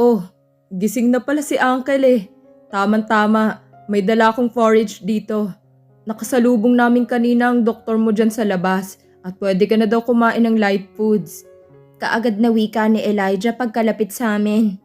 Oh, gising na pala si Uncle eh. Tama-tama, may dala akong forage dito. Nakasalubong namin kanina ang doktor mo dyan sa labas at pwede ka na daw kumain ng light foods. Kaagad na wika ni Elijah pagkalapit sa amin.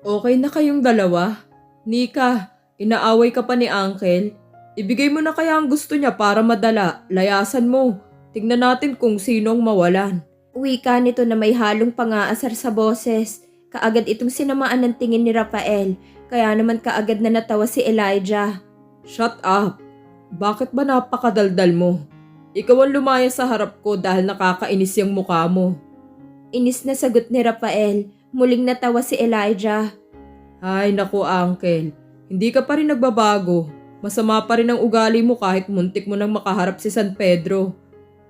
Okay na kayong dalawa? Nika, inaaway ka pa ni Uncle? Ibigay mo na kaya ang gusto niya para madala. Layasan mo. Tingnan natin kung sinong mawalan. Wika nito na may halong pangaasar sa boses. Kaagad itong sinamaan ng tingin ni Rafael. Kaya naman kaagad na natawa si Elijah. Shut up! Bakit ba napakadaldal mo? Ikaw ang lumaya sa harap ko dahil nakakainis yung mukha mo. Inis na sagot ni Rafael. Muling natawa si Elijah. Ay naku uncle, hindi ka pa rin nagbabago. Masama pa rin ang ugali mo kahit muntik mo nang makaharap si San Pedro.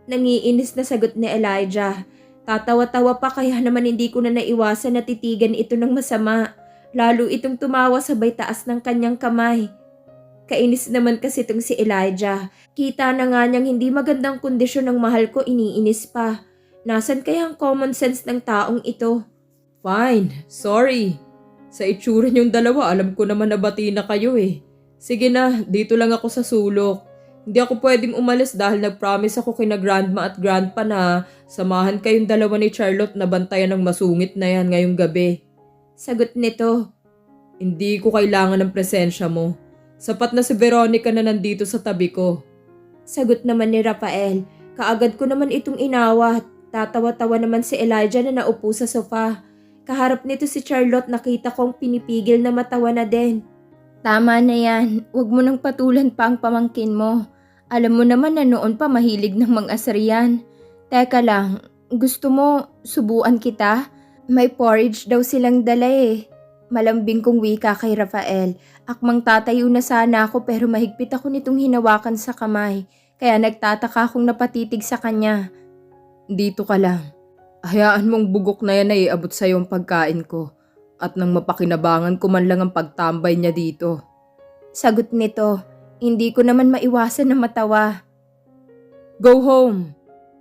Nangiinis na sagot ni Elijah. Tatawa-tawa pa kaya naman hindi ko na naiwasan na titigan ito ng masama. Lalo itong tumawa sabay taas ng kanyang kamay. Kainis naman kasi itong si Elijah. Kita na nga niyang hindi magandang kondisyon ng mahal ko iniinis pa. Nasaan kaya ang common sense ng taong ito? Fine, sorry. Sa itsura niyong dalawa, alam ko naman na bati na kayo eh. Sige na, dito lang ako sa sulok. Hindi ako pwedeng umalis dahil nag-promise ako kina grandma at grandpa na samahan kayong dalawa ni Charlotte na bantayan ng masungit na yan ngayong gabi. Sagot nito. Hindi ko kailangan ng presensya mo. Sapat na si Veronica na nandito sa tabi ko. Sagot naman ni Rafael. Kaagad ko naman itong inawat. Tatawa-tawa naman si Elijah na naupo sa sofa. Kaharap nito si Charlotte nakita kong pinipigil na matawa na din. Tama na yan. Huwag mo nang patulan pa ang pamangkin mo. Alam mo naman na noon pa mahilig ng mga asarian. Teka lang, gusto mo subuan kita? May porridge daw silang dala eh. Malambing kong wika kay Rafael. Akmang tatayo na sana ako pero mahigpit ako nitong hinawakan sa kamay. Kaya nagtataka akong napatitig sa kanya. Dito ka lang. Hayaan mong bugok na yan ay iabot sa'yo ang pagkain ko. At nang mapakinabangan ko man lang ang pagtambay niya dito. Sagot nito, hindi ko naman maiwasan na matawa. Go home!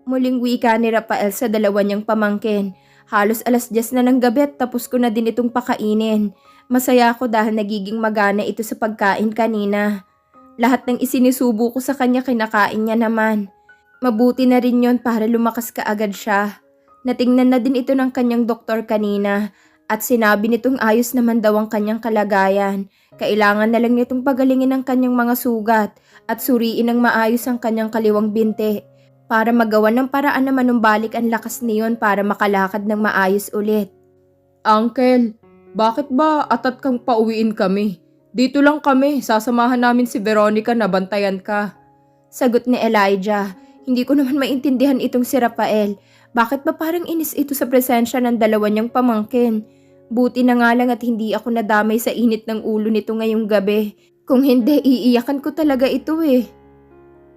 Muling wika ni Rafael sa dalawa niyang pamangkin. Halos alas 10 na ng gabi at tapos ko na din itong pakainin. Masaya ako dahil nagiging magana ito sa pagkain kanina. Lahat ng isinisubo ko sa kanya kinakain niya naman. Mabuti na rin yon para lumakas ka agad siya. Natingnan na din ito ng kanyang doktor kanina at sinabi nitong ayos naman daw ang kanyang kalagayan. Kailangan na lang nitong pagalingin ang kanyang mga sugat at suriin ng maayos ang kanyang kaliwang binte para magawa ng paraan na manumbalik ang lakas niyon para makalakad ng maayos ulit. Uncle, bakit ba atat kang pauwiin kami? Dito lang kami, sasamahan namin si Veronica na bantayan ka. Sagot ni Elijah, hindi ko naman maintindihan itong si Rafael. Bakit ba parang inis ito sa presensya ng dalawa niyang pamangkin? Buti na nga lang at hindi ako nadamay sa init ng ulo nito ngayong gabi. Kung hindi, iiyakan ko talaga ito eh.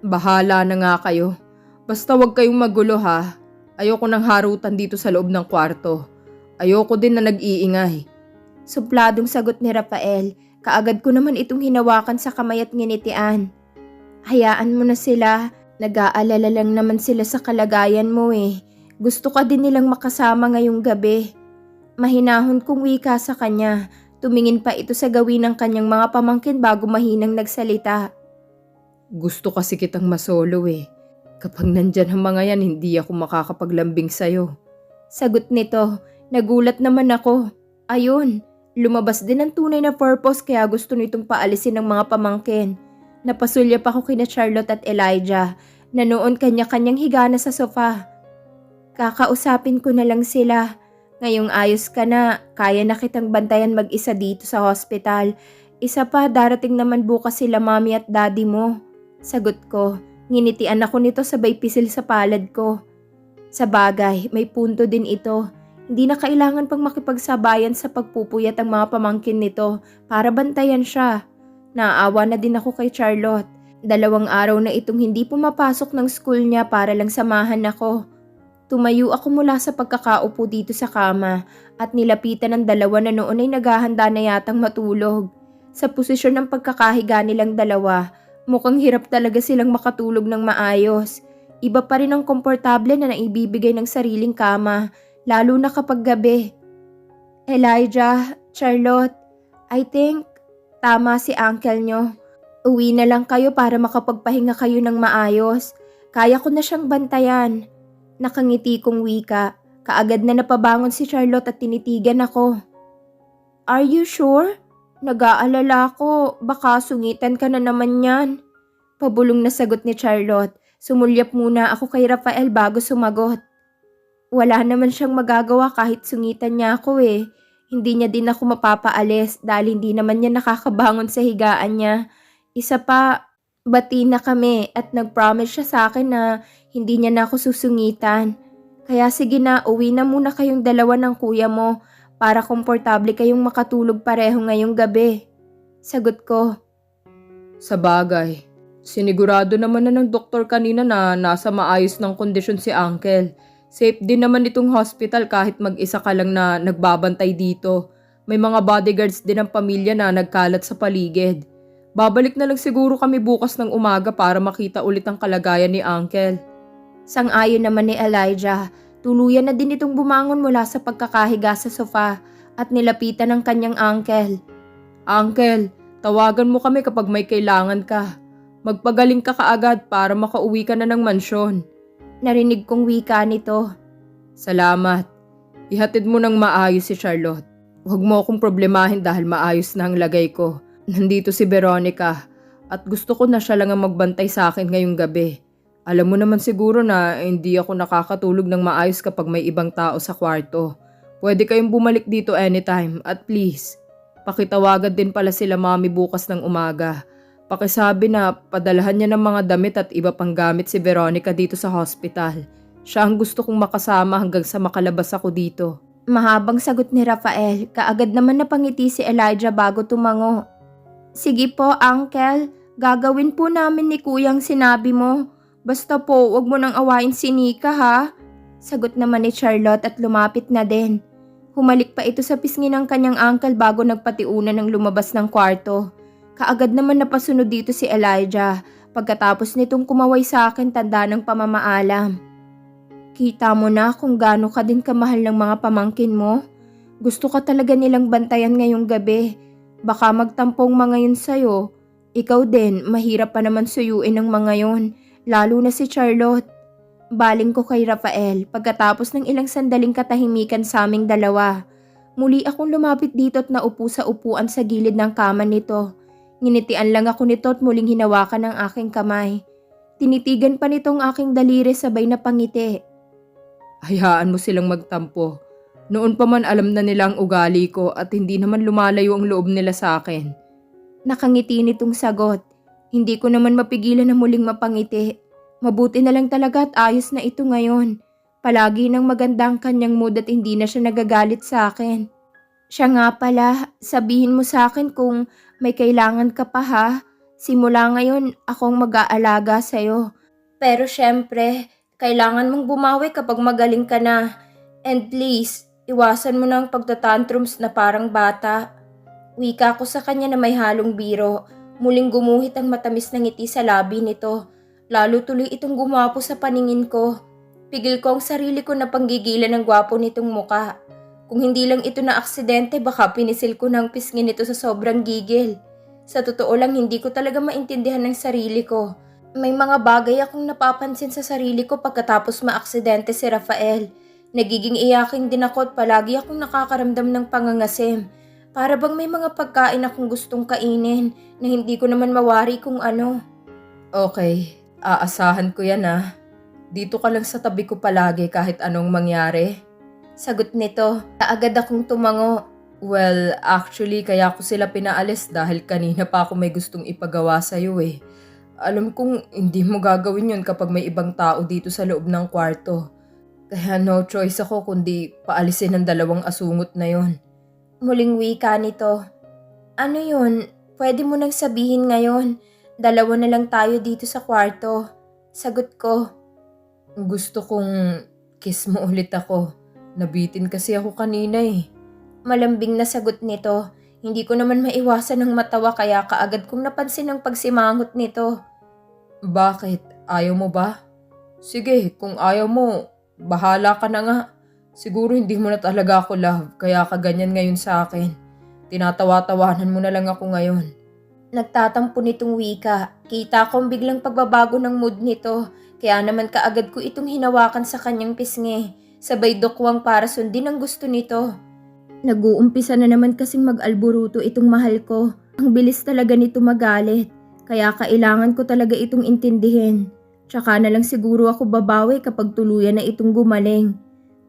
Bahala na nga kayo. Basta wag kayong magulo ha. Ayoko ng harutan dito sa loob ng kwarto. Ayoko din na nag-iingay. Supladong sagot ni Rafael. Kaagad ko naman itong hinawakan sa kamay at nginitian. Hayaan mo na sila. Nag-aalala lang naman sila sa kalagayan mo eh. Gusto ka din nilang makasama ngayong gabi. Mahinahon kong wika sa kanya. Tumingin pa ito sa gawin ng kanyang mga pamangkin bago mahinang nagsalita. Gusto kasi kitang masolo eh. Kapag nandyan ang mga yan, hindi ako makakapaglambing sa'yo. Sagot nito, nagulat naman ako. Ayun, lumabas din ang tunay na purpose kaya gusto nitong paalisin ng mga pamangkin. Napasulya pa ako kina Charlotte at Elijah na noon kanya-kanyang higa na sa sofa. Kakausapin ko na lang sila. Ngayong ayos ka na, kaya na kitang bantayan mag-isa dito sa hospital. Isa pa, darating naman bukas sila mami at daddy mo. Sagot ko, nginitian ako nito sabay pisil sa palad ko. Sa bagay, may punto din ito. Hindi na kailangan pang makipagsabayan sa pagpupuyat ang mga pamangkin nito para bantayan siya. Naawa na din ako kay Charlotte. Dalawang araw na itong hindi pumapasok ng school niya para lang samahan ako. Tumayo ako mula sa pagkakaupo dito sa kama at nilapitan ng dalawa na noon ay naghahanda na yatang matulog. Sa posisyon ng pagkakahiga nilang dalawa, mukhang hirap talaga silang makatulog ng maayos. Iba pa rin ang komportable na naibibigay ng sariling kama, lalo na kapag gabi. Elijah, Charlotte, I think tama si uncle nyo. Uwi na lang kayo para makapagpahinga kayo ng maayos. Kaya ko na siyang bantayan. Nakangiti kong wika. Kaagad na napabangon si Charlotte at tinitigan ako. Are you sure? Nag-aalala ko, baka sungitan ka na naman yan. Pabulong na sagot ni Charlotte. Sumulyap muna ako kay Rafael bago sumagot. Wala naman siyang magagawa kahit sungitan niya ako eh. Hindi niya din ako mapapaalis dahil hindi naman niya nakakabangon sa higaan niya. Isa pa, bati na kami at nag-promise siya sa akin na hindi niya na ako susungitan. Kaya sige na, uwi na muna kayong dalawa ng kuya mo para komportable kayong makatulog pareho ngayong gabi. Sagot ko, Sa bagay, sinigurado naman na ng doktor kanina na nasa maayos ng kondisyon si Uncle. Safe din naman itong hospital kahit mag-isa ka lang na nagbabantay dito. May mga bodyguards din ng pamilya na nagkalat sa paligid. Babalik na lang siguro kami bukas ng umaga para makita ulit ang kalagayan ni Uncle. Sang-ayon naman ni Elijah. Tuluyan na din itong bumangon mula sa pagkakahiga sa sofa at nilapitan ng kanyang uncle. Uncle, tawagan mo kami kapag may kailangan ka. Magpagaling ka kaagad para makauwi ka na ng mansyon. Narinig kong wika nito. Salamat. Ihatid mo ng maayos si Charlotte. Huwag mo akong problemahin dahil maayos na ang lagay ko. Nandito si Veronica at gusto ko na siya lang ang magbantay sa akin ngayong gabi. Alam mo naman siguro na hindi ako nakakatulog ng maayos kapag may ibang tao sa kwarto. Pwede kayong bumalik dito anytime at please, pakitawagan din pala sila mami bukas ng umaga. Pakisabi na padalahan niya ng mga damit at iba pang gamit si Veronica dito sa hospital. Siya ang gusto kong makasama hanggang sa makalabas ako dito. Mahabang sagot ni Rafael. Kaagad naman napangiti si Elijah bago tumango. Sige po, uncle. Gagawin po namin ni kuyang sinabi mo. Basta po, wag mo nang awayin si Nika ha. Sagot naman ni Charlotte at lumapit na din. Humalik pa ito sa pisngi ng kanyang uncle bago nagpatiunan ng lumabas ng kwarto. Kaagad naman napasunod dito si Elijah pagkatapos nitong kumaway sa akin tanda ng pamamaalam. Kita mo na kung gaano ka din kamahal ng mga pamangkin mo. Gusto ka talaga nilang bantayan ngayong gabi. Baka magtampong mga yun sa'yo. Ikaw din, mahirap pa naman suyuin ng mga yun. Lalo na si Charlotte. Baling ko kay Rafael pagkatapos ng ilang sandaling katahimikan sa aming dalawa. Muli akong lumapit dito at naupo sa upuan sa gilid ng kama nito. Nginitian lang ako nito at muling hinawakan ng aking kamay. Tinitigan pa nitong aking daliri sabay na pangiti. Hayaan mo silang magtampo. Noon pa man alam na nila ang ugali ko at hindi naman lumalayo ang loob nila sa akin. Nakangiti nitong sagot. Hindi ko naman mapigilan na muling mapangiti. Mabuti na lang talaga at ayos na ito ngayon. Palagi nang maganda ang kanyang mood at hindi na siya nagagalit sa akin. Siya nga pala, sabihin mo sa akin kung may kailangan ka pa ha. Simula ngayon, akong mag-aalaga sa'yo. Pero syempre, kailangan mong bumawi kapag magaling ka na. And please, iwasan mo ang pagtatantrums na parang bata. Wika ko sa kanya na may halong biro. Muling gumuhit ang matamis na ngiti sa labi nito. Lalo tuloy itong gumapo sa paningin ko. Pigil ko ang sarili ko na panggigilan ng gwapo nitong muka. Kung hindi lang ito na aksidente, baka pinisil ko ng pisngin nito sa sobrang gigil. Sa totoo lang, hindi ko talaga maintindihan ng sarili ko. May mga bagay akong napapansin sa sarili ko pagkatapos maaksidente si Rafael. Nagiging iyakin din ako at palagi akong nakakaramdam ng pangangasim. Para bang may mga pagkain akong gustong kainin na hindi ko naman mawari kung ano. Okay, aasahan ko yan ah. Dito ka lang sa tabi ko palagi kahit anong mangyari. Sagot nito, kaagad akong tumango. Well, actually kaya ko sila pinaalis dahil kanina pa ako may gustong ipagawa sa'yo eh. Alam kong hindi mo gagawin yun kapag may ibang tao dito sa loob ng kwarto. Kaya no choice ako kundi paalisin ang dalawang asungot na yon. Muling wika nito. Ano yun? Pwede mo nang sabihin ngayon. Dalawa na lang tayo dito sa kwarto. Sagot ko. Gusto kong kiss mo ulit ako. Nabitin kasi ako kanina eh. Malambing na sagot nito. Hindi ko naman maiwasan ng matawa kaya kaagad kong napansin ang pagsimangot nito. Bakit? Ayaw mo ba? Sige, kung ayaw mo, bahala ka na nga. Siguro hindi mo na talaga ako love, kaya ka ganyan ngayon sa akin. Tinatawa-tawanan mo na lang ako ngayon. Nagtatampo nitong wika. Kita kong biglang pagbabago ng mood nito. Kaya naman kaagad ko itong hinawakan sa kanyang pisngi. Sabay dukwang para sundin ang gusto nito. Nag-uumpisa na naman kasing mag-alburuto itong mahal ko. Ang bilis talaga nito magalit. Kaya kailangan ko talaga itong intindihin. Tsaka na lang siguro ako babawi kapag tuluyan na itong gumaling.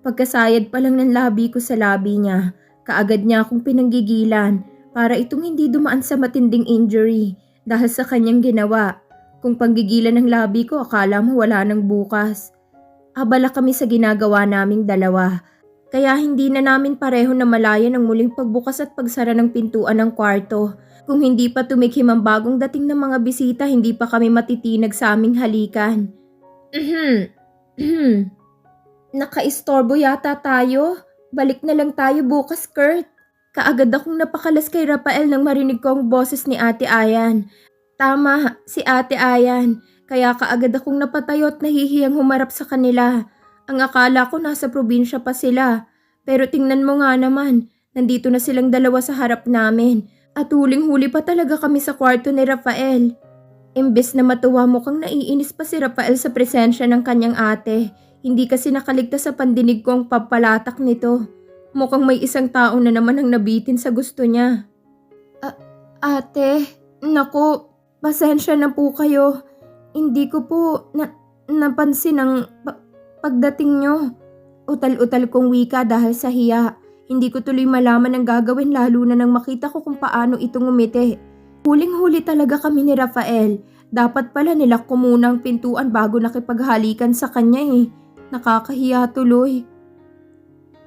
Pagkasayad pa lang ng labi ko sa labi niya, kaagad niya akong pinanggigilan para itong hindi dumaan sa matinding injury dahil sa kanyang ginawa. Kung panggigilan ng labi ko, akala mo wala nang bukas. Abala kami sa ginagawa naming dalawa. Kaya hindi na namin pareho na malaya ng muling pagbukas at pagsara ng pintuan ng kwarto. Kung hindi pa tumikhim ang bagong dating ng mga bisita, hindi pa kami matitinag sa aming halikan. Nakaistorbo yata tayo. Balik na lang tayo bukas, Kurt. Kaagad akong napakalas kay Rafael nang marinig ko ang boses ni Ate Ayan. Tama, si Ate Ayan. Kaya kaagad akong napatayo at nahihiyang humarap sa kanila. Ang akala ko nasa probinsya pa sila. Pero tingnan mo nga naman, nandito na silang dalawa sa harap namin. At huling-huli pa talaga kami sa kwarto ni Rafael. Imbes na matuwa mukhang naiinis pa si Rafael sa presensya ng kanyang ate. Hindi kasi nakaligtas sa pandinig ko ang papalatak nito. Mukhang may isang tao na naman ang nabitin sa gusto niya. ate, naku, pasensya na po kayo. Hindi ko po na, napansin ang pa- pagdating nyo. Utal-utal kong wika dahil sa hiya. Hindi ko tuloy malaman ang gagawin lalo na nang makita ko kung paano ito ngumiti. Huling-huli talaga kami ni Rafael. Dapat pala nilak ko muna ang pintuan bago nakipaghalikan sa kanya eh. Nakakahiya tuloy.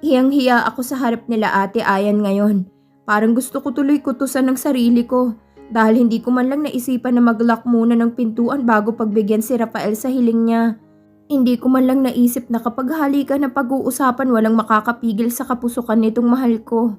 Hiyang-hiya ako sa harap nila ate Ayan ngayon. Parang gusto ko tuloy kutusan ng sarili ko. Dahil hindi ko man lang naisipan na mag-lock muna ng pintuan bago pagbigyan si Rafael sa hiling niya. Hindi ko man lang naisip na kapag halikan na pag-uusapan walang makakapigil sa kapusukan nitong mahal ko.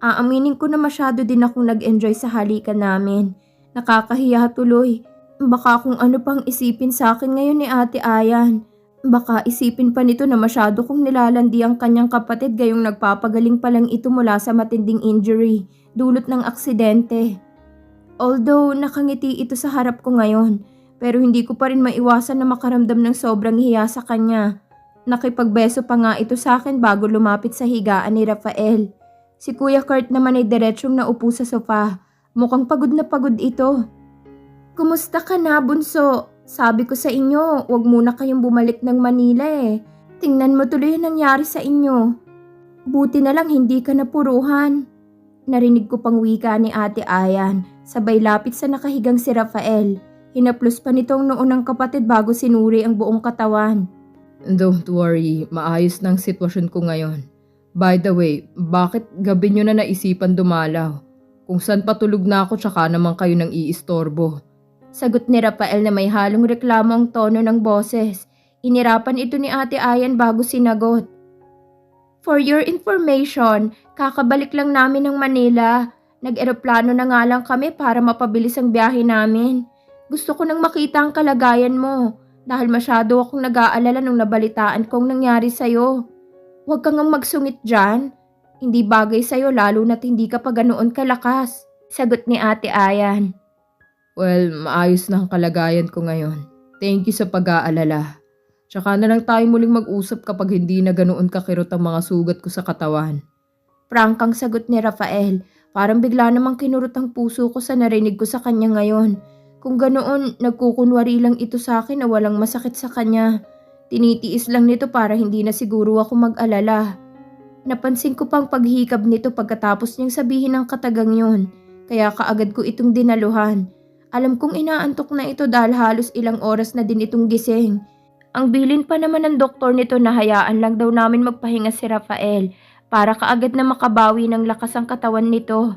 Aaminin ko na masyado din akong nag-enjoy sa halikan namin. Nakakahiya tuloy. Baka kung ano pang isipin sa akin ngayon ni Ate Ayan. Baka isipin pa nito na masyado kong nilalandi ang kanyang kapatid gayong nagpapagaling pa lang ito mula sa matinding injury, dulot ng aksidente. Although nakangiti ito sa harap ko ngayon, pero hindi ko pa rin maiwasan na makaramdam ng sobrang hiya sa kanya. Nakipagbeso pa nga ito sa akin bago lumapit sa higaan ni Rafael. Si Kuya Kurt naman ay diretsyong naupo sa sofa. Mukhang pagod na pagod ito. Kumusta ka na, bunso? Sabi ko sa inyo, wag muna kayong bumalik ng Manila eh. Tingnan mo tuloy ang nangyari sa inyo. Buti na lang hindi ka napuruhan. Narinig ko pang wika ni Ate Ayan, sabay lapit sa nakahigang si Rafael. Hinaplos pa nitong noon ng kapatid bago sinuri ang buong katawan. Don't worry, maayos na ang sitwasyon ko ngayon. By the way, bakit gabi nyo na naisipan dumalaw? Kung saan patulog na ako tsaka naman kayo nang iistorbo. Sagot ni Rafael na may halong reklamo ang tono ng boses. Inirapan ito ni Ate Ayan bago sinagot. For your information, kakabalik lang namin ng Manila. Nag-eroplano na nga lang kami para mapabilis ang biyahe namin. Gusto ko nang makita ang kalagayan mo dahil masyado akong nag-aalala nung nabalitaan kong nangyari sa'yo. Huwag kang ang magsungit dyan. Hindi bagay sa'yo lalo na't hindi ka pa ganoon kalakas. Sagot ni Ate Ayan. Well, maayos na ang kalagayan ko ngayon. Thank you sa pag-aalala. Tsaka na lang tayo muling mag-usap kapag hindi na ganoon kakirot ang mga sugat ko sa katawan. Prangkang sagot ni Rafael. Parang bigla namang kinurot ang puso ko sa narinig ko sa kanya ngayon. Kung ganoon, nagkukunwari lang ito sa akin na walang masakit sa kanya. Tinitiis lang nito para hindi na siguro ako mag-alala. Napansin ko pang paghikab nito pagkatapos niyang sabihin ang katagang yun. Kaya kaagad ko itong dinaluhan. Alam kong inaantok na ito dahil halos ilang oras na din itong gising. Ang bilin pa naman ng doktor nito na hayaan lang daw namin magpahinga si Rafael para kaagad na makabawi ng lakas ang katawan nito.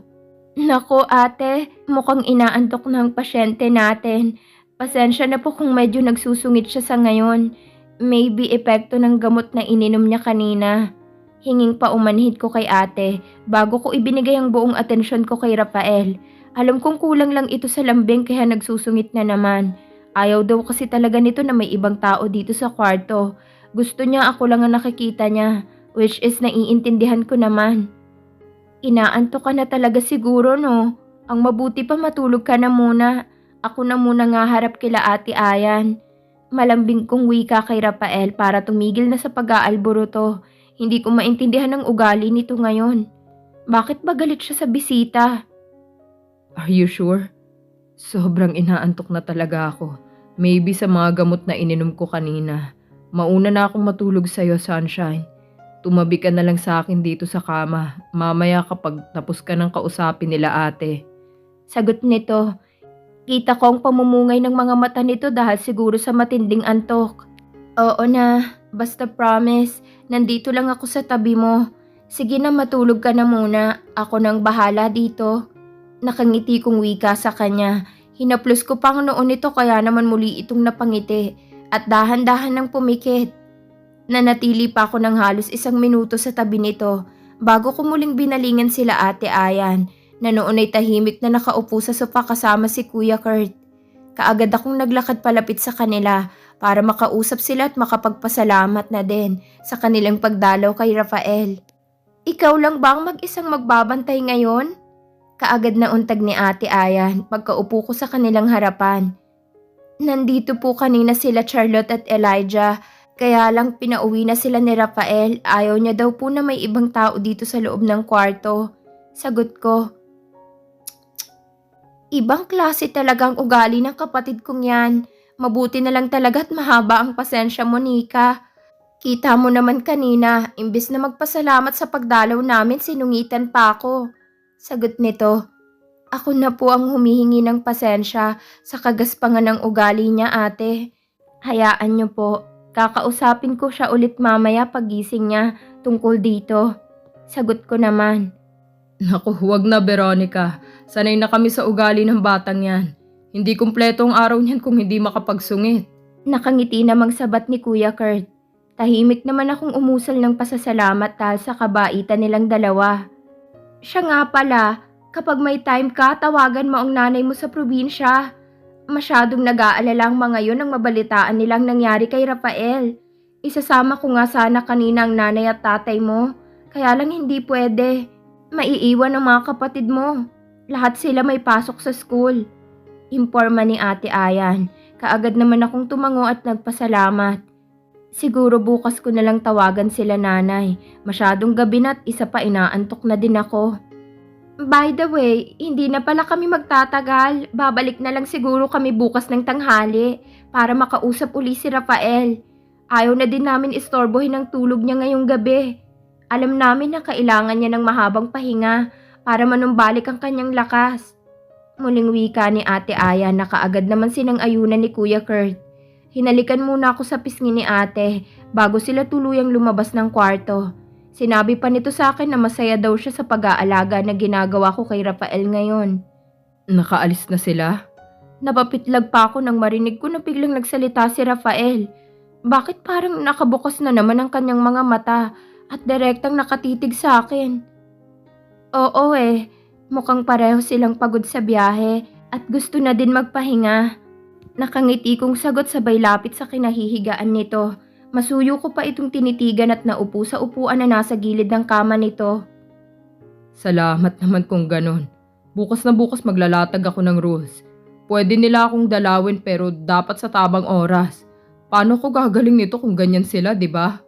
Nako ate, mukhang inaantok na ang pasyente natin. Pasensya na po kung medyo nagsusungit siya sa ngayon. Maybe epekto ng gamot na ininom niya kanina. Hinging pa umanhid ko kay ate bago ko ibinigay ang buong atensyon ko kay Rafael. Alam kong kulang lang ito sa lambing kaya nagsusungit na naman. Ayaw daw kasi talaga nito na may ibang tao dito sa kwarto. Gusto niya ako lang ang nakikita niya. which is naiintindihan ko naman. Inaanto ka na talaga siguro no. Ang mabuti pa matulog ka na muna. Ako na muna nga harap kila ate Ayan. Malambing kong wika kay Rafael para tumigil na sa pag-aalburuto. Hindi ko maintindihan ang ugali nito ngayon. Bakit ba galit siya sa bisita? Are you sure? Sobrang inaantok na talaga ako. Maybe sa mga gamot na ininom ko kanina. Mauna na akong matulog sa'yo, Sunshine. Tumabi ka na lang sa akin dito sa kama. Mamaya kapag tapos ka ng kausapin nila ate. Sagot nito. Kita ko ang pamumungay ng mga mata nito dahil siguro sa matinding antok. Oo na, basta promise, nandito lang ako sa tabi mo. Sige na matulog ka na muna, ako nang bahala dito. Nakangiti kong wika sa kanya. Hinaplos ko pang noon ito kaya naman muli itong napangiti at dahan-dahan nang pumikit. Nanatili pa ako ng halos isang minuto sa tabi nito bago ko muling binalingan sila ate Ayan na noon ay tahimik na nakaupo sa sofa kasama si Kuya Kurt. Kaagad akong naglakad palapit sa kanila para makausap sila at makapagpasalamat na din sa kanilang pagdalaw kay Rafael. Ikaw lang ba ang mag-isang magbabantay ngayon? Kaagad na untag ni Ate Ayan pagkaupo ko sa kanilang harapan. Nandito po kanina sila Charlotte at Elijah kaya lang pinauwi na sila ni Rafael. Ayaw niya daw po na may ibang tao dito sa loob ng kwarto. Sagot ko, Ibang klase talaga ang ugali ng kapatid kong yan. Mabuti na lang talaga at mahaba ang pasensya mo, Nika. Kita mo naman kanina, imbis na magpasalamat sa pagdalaw namin, sinungitan pa ako. Sagot nito, ako na po ang humihingi ng pasensya sa kagaspangan ng ugali niya, ate. Hayaan niyo po, kakausapin ko siya ulit mamaya pagising niya tungkol dito. Sagot ko naman, Naku, huwag na Veronica. Sanay na kami sa ugali ng batang yan. Hindi kumpleto ang araw niyan kung hindi makapagsungit. Nakangiti namang sabat ni Kuya Kurt. Tahimik naman akong umusal ng pasasalamat dahil sa kabaitan nilang dalawa. Siya nga pala, kapag may time ka, tawagan mo ang nanay mo sa probinsya. Masyadong nag-aalala ang mga yon ang mabalitaan nilang nangyari kay Rafael. Isasama ko nga sana kanina ang nanay at tatay mo, kaya lang hindi pwede. Maiiwan ang mga kapatid mo. Lahat sila may pasok sa school. Imporma ni Ate Ayan. Kaagad naman akong tumango at nagpasalamat. Siguro bukas ko na lang tawagan sila nanay. Masyadong gabi na at isa pa inaantok na din ako. By the way, hindi na pala kami magtatagal. Babalik na lang siguro kami bukas ng tanghali para makausap uli si Rafael. Ayaw na din namin istorbohin ang tulog niya ngayong gabi. Alam namin na kailangan niya ng mahabang pahinga para manumbalik ang kanyang lakas. Muling wika ni Ate Aya na kaagad naman sinang ayunan ni Kuya Kurt. Hinalikan muna ako sa pisngi ni ate bago sila tuluyang lumabas ng kwarto. Sinabi pa nito sa akin na masaya daw siya sa pag-aalaga na ginagawa ko kay Rafael ngayon. Nakaalis na sila? Napapitlag pa ako nang marinig ko na biglang nagsalita si Rafael. Bakit parang nakabukas na naman ang kanyang mga mata at direktang nakatitig sa akin? Oo eh, mukhang pareho silang pagod sa biyahe at gusto na din magpahinga. Nakangiti kong sagot sabay lapit sa kinahihigaan nito. Masuyo ko pa itong tinitigan at naupo sa upuan na nasa gilid ng kama nito. Salamat naman kung ganon. Bukas na bukas maglalatag ako ng rules. Pwede nila akong dalawin pero dapat sa tabang oras. Paano ko gagaling nito kung ganyan sila, di ba?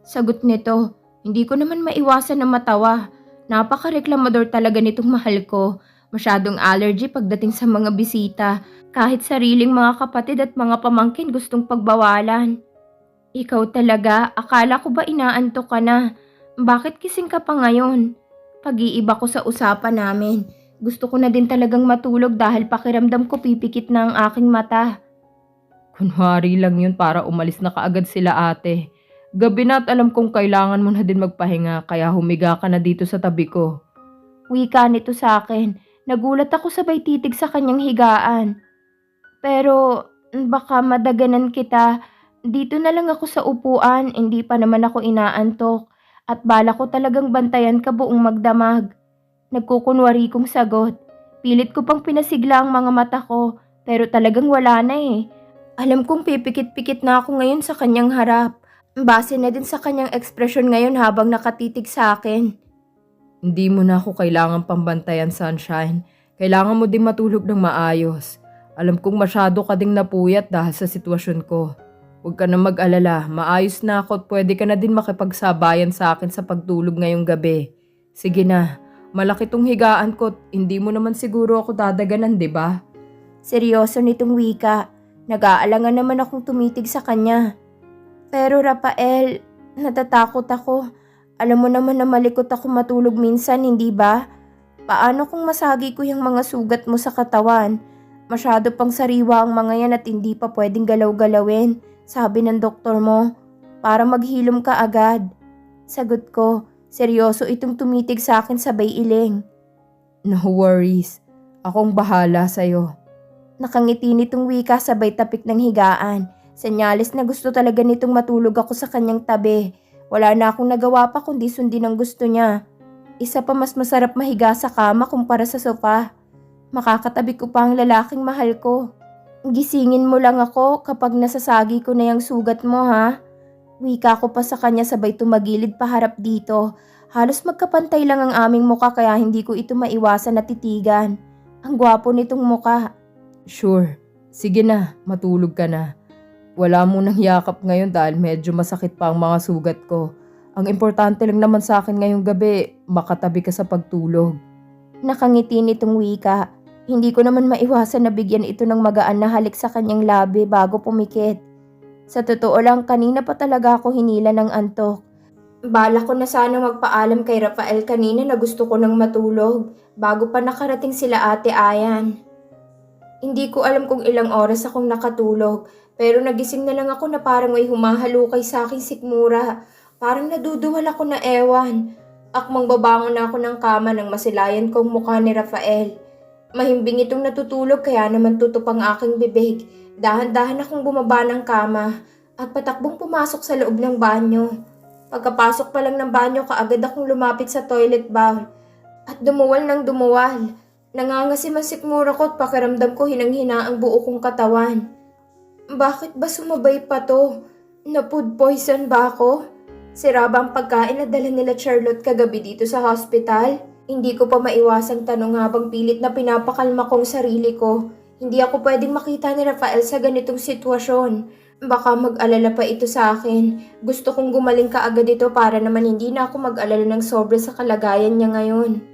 Sagot nito, hindi ko naman maiwasan na matawa. Napaka-reklamador talaga nitong mahal ko. Masyadong allergy pagdating sa mga bisita. Kahit sariling mga kapatid at mga pamangkin gustong pagbawalan. Ikaw talaga, akala ko ba inaantok ka na? Bakit kising ka pa ngayon? Pag-iiba ko sa usapan namin. Gusto ko na din talagang matulog dahil pakiramdam ko pipikit na ang aking mata. Kunwari lang yun para umalis na kaagad sila ate. Gabi na at alam kong kailangan mo na din magpahinga kaya humiga ka na dito sa tabi ko. Wika nito sa akin. Nagulat ako sabay titig sa kanyang higaan. Pero baka madaganan kita. Dito na lang ako sa upuan, hindi pa naman ako inaantok. At bala ko talagang bantayan ka buong magdamag. Nagkukunwari kong sagot. Pilit ko pang pinasigla ang mga mata ko, pero talagang wala na eh. Alam kong pipikit-pikit na ako ngayon sa kanyang harap. Base na din sa kanyang ekspresyon ngayon habang nakatitig sa akin. Hindi mo na ako kailangan pambantayan, Sunshine. Kailangan mo din matulog ng maayos. Alam kong masyado ka ding napuyat dahil sa sitwasyon ko. Huwag ka na mag-alala, maayos na ako at pwede ka na din makipagsabayan sa akin sa pagtulog ngayong gabi. Sige na, malaki tong higaan ko hindi mo naman siguro ako dadaganan, di ba? Seryoso nitong wika. Nag-aalangan naman akong tumitig sa kanya. Pero Rafael, natatakot ako. Alam mo naman na malikot ako matulog minsan, hindi ba? Paano kung masagi ko yung mga sugat mo sa katawan? Masyado pang sariwa ang mga yan at hindi pa pwedeng galaw-galawin, sabi ng doktor mo. Para maghilom ka agad. Sagot ko, seryoso itong tumitig sa akin sabay iling. No worries. Akong bahala sa'yo. Nakangiti nitong wika sabay tapik ng higaan. Senyales na gusto talaga nitong matulog ako sa kanyang tabi. Wala na akong nagawa pa kundi sundin ang gusto niya. Isa pa mas masarap mahiga sa kama kumpara sa sofa. Makakatabi ko pa ang lalaking mahal ko. Gisingin mo lang ako kapag nasasagi ko na yung sugat mo ha. Wika ko pa sa kanya sabay tumagilid paharap dito. Halos magkapantay lang ang aming muka kaya hindi ko ito maiwasan na titigan. Ang gwapo nitong muka. Sure. Sige na, matulog ka na. Wala mo nang yakap ngayon dahil medyo masakit pa ang mga sugat ko. Ang importante lang naman sa akin ngayong gabi, makatabi ka sa pagtulog. Nakangiti nitong wika. Hindi ko naman maiwasan na bigyan ito ng magaan na halik sa kanyang labi bago pumikit. Sa totoo lang, kanina pa talaga ako hinila ng antok. Bala ko na sana magpaalam kay Rafael kanina na gusto ko nang matulog bago pa nakarating sila ate Ayan. Hindi ko alam kung ilang oras akong nakatulog pero nagising na lang ako na parang may humahalukay sa aking sikmura. Parang naduduwal ako na ewan. Akmang babangon na ako ng kama nang masilayan kong mukha ni Rafael. Mahimbing itong natutulog kaya naman tutup ang aking bibig. Dahan-dahan akong bumaba ng kama at patakbong pumasok sa loob ng banyo. Pagkapasok pa lang ng banyo kaagad akong lumapit sa toilet bowl at dumuwal ng dumuwal. Nangangasim ang sikmura ko at pakiramdam ko hinang-hina ang buo kong katawan. Bakit ba sumabay pa to? Na food poison ba ako? Sira ba ang pagkain na dala nila Charlotte kagabi dito sa hospital? Hindi ko pa maiwasang tanong habang pilit na pinapakalma kong sarili ko. Hindi ako pwedeng makita ni Rafael sa ganitong sitwasyon. Baka mag-alala pa ito sa akin. Gusto kong gumaling ka agad ito para naman hindi na ako mag-alala ng sobra sa kalagayan niya ngayon.